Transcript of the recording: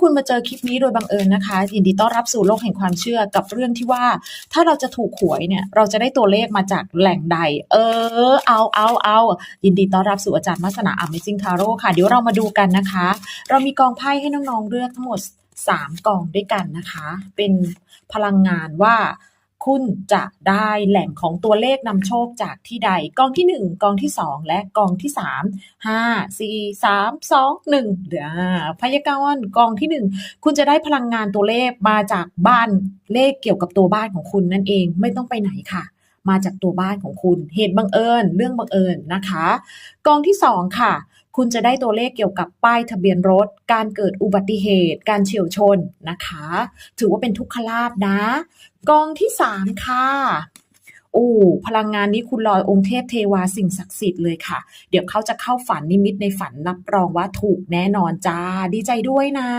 คุณมาเจอคลิปนี้โดยบังเอิญนะคะ ยินดีต้อนรับสู่โลกแห่งความเชื่อกับเรื่องที่ว่า ถ้าเราจะถูกหวยเนี่ย เราจะได้ตัวเลขมาจากแหล่งใด เออ เอาเอาเอายินดีต้อนรับสู่อาจารย์มัสนาอเมซิ่งคาโร่ค่ะ เดี๋ยวเรามาดูกันนะคะ เรามีกองไพ่ให้น้องๆเลือกทั้งหมด 3 กองด้วยกันนะคะ เป็นพลังงานว่า คุณจะได้แหล่งของตัวเลขนำโชคจากที่ใด กองที่ 1 กองที่ 2 และกองที่ 3 5 4 3 2 1เดี๋ยวพยากรณ์กองที่ 1 คุณจะได้พลังงานตัวเลขมาจากบ้านเลขเกี่ยวกับตัวบ้านของคุณนั่นเองไม่ต้องไปไหนค่ะมาจากตัวบ้านของคุณ เหตุบังเอิญ เรื่องบังเอิญนะคะ กองที่ 2 ค่ะ คุณจะได้ตัวเลขเกี่ยวกับป้ายทะเบียนรถ การเกิดอุบัติเหตุ การเฉียวชนนะคะ ถือว่าเป็นทุกขลาบนะ กองที่ 3 ค่ะโอ้พลังงานนี้คุณลอยองค์เทพเทวาสิ่งศักดิ์สิทธิ์เลยค่ะ เดี๋ยวเขาจะเข้าฝันนิมิตในฝันรับรองว่าถูกแน่นอนจ้า ดีใจด้วยนะ